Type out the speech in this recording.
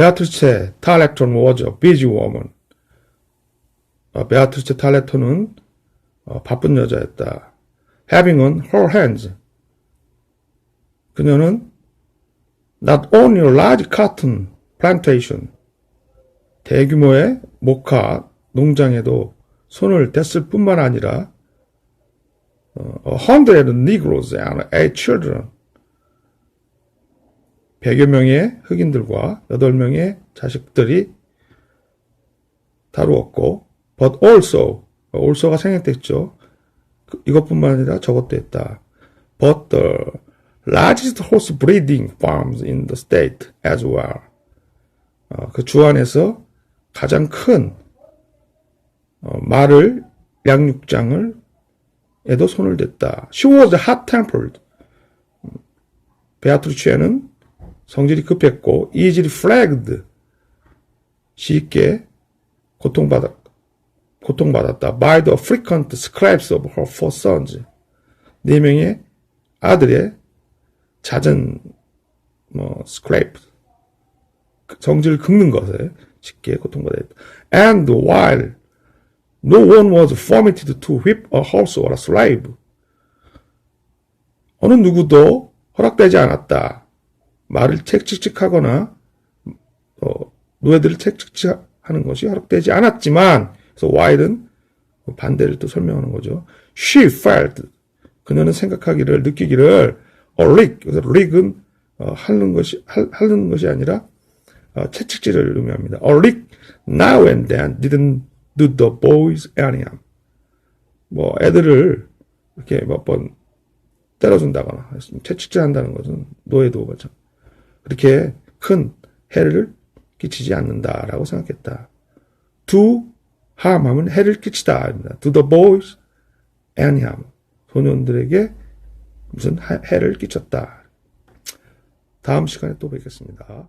베아트리체 탈렉톤 busy woman. 어, 베아트리체 탈렉톤은 어, 바쁜 여자였다. Having on her hands. 그녀는 not only a large cotton plantation, 대규모의 모카 농장에도 손을 댔을 뿐만 아니라 어, hundred negroes and eight children, 100여 명의 흑인들과 8명의 자식들이 다루었고, but also, also가 생략됐죠. 그- 이것뿐만 아니라 저것도 했다. But the largest horse breeding farms in the state as well. 어, 그 주안에서 가장 큰 어, 말을 양육장을 에도 손을 댔다. She was hot-tempered. 베아트루치에는 성질이 급했고 easily flagged. 쉽게 고통받았, 고통받았다. by the frequent scrapes of her four sons. 네 명의 아들의 잦은 뭐 scrape 성질을 긁는 것에 쉽게 고통받았다. And while no one was permitted to whip a horse or a slave. 어느 누구도 허락되지 않았다. 말을 책찍찍하거나 어, 노예들을 책찍하는 것이 허락되지 않았지만 그래서 while은 반대를 또 설명하는 거죠. She felt 그녀는 생각하기를 느끼기를 a lick 그래서 lick은 어, 하는 것이 할- 하는 것이 아니라 어, 채찍질을 의미합니다. A lick now and then didn't do the boys any harm. 뭐 애들을 이렇게 몇 번 때려준다거나 채찍질 한다는 것은 노예도 마찬 그렇게 큰 해를 끼치지 않는다라고 생각했다. Do harm 하면 해를 끼치다. Do the boys any harm. 소년들에게 무슨 하- 해를 끼쳤다. 다음 시간에 또 뵙겠습니다.